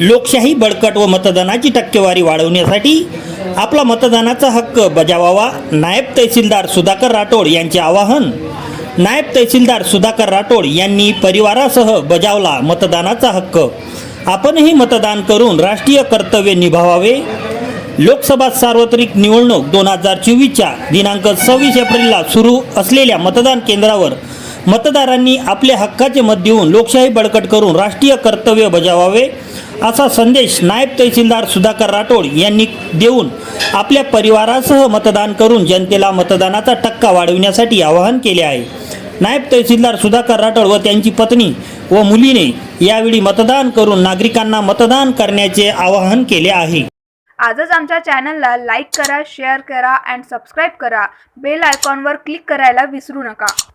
लोकशाही बळकट व मतदानाची टक्केवारी वाढवण्यासाठी आपला मतदानाचा हक्क बजावावा. नायब तहसीलदार सुधाकर राठोड यांचे आवाहन. नायब तहसीलदार सुधाकर राठोड यांनी परिवारासह बजावला मतदानाचा हक्क. आपणही मतदान करून राष्ट्रीय कर्तव्य निभावावे. लोकसभा सार्वत्रिक निवडणूक दोन हजार चोवीसच्या दिनांक सव्वीस एप्रिलला सुरू असलेल्या मतदान केंद्रावर मतदारांनी आपल्या हक्काचे मत देऊन लोकशाही बळकट करून राष्ट्रीय कर्तव्य बजावावे. असा संदेश नायब तहसीलदार सुधाकर राठोड यांनी देऊन आपल्या परिवारासह मतदान करून जनतेला मतदानाचा टक्का वाढविण्यासाठी आवाहन केले आहे. नायब तहसीलदार सुधाकर राठोड व त्यांची पत्नी व मुलीने यावेळी मतदान करून नागरिकांना मतदान करण्याचे आवाहन केले आहे. आजच आमच्या चॅनलला लाईक करा शेअर करा अँड सबस्क्राईब करा. बेल आयकॉनवर क्लिक करायला विसरू नका.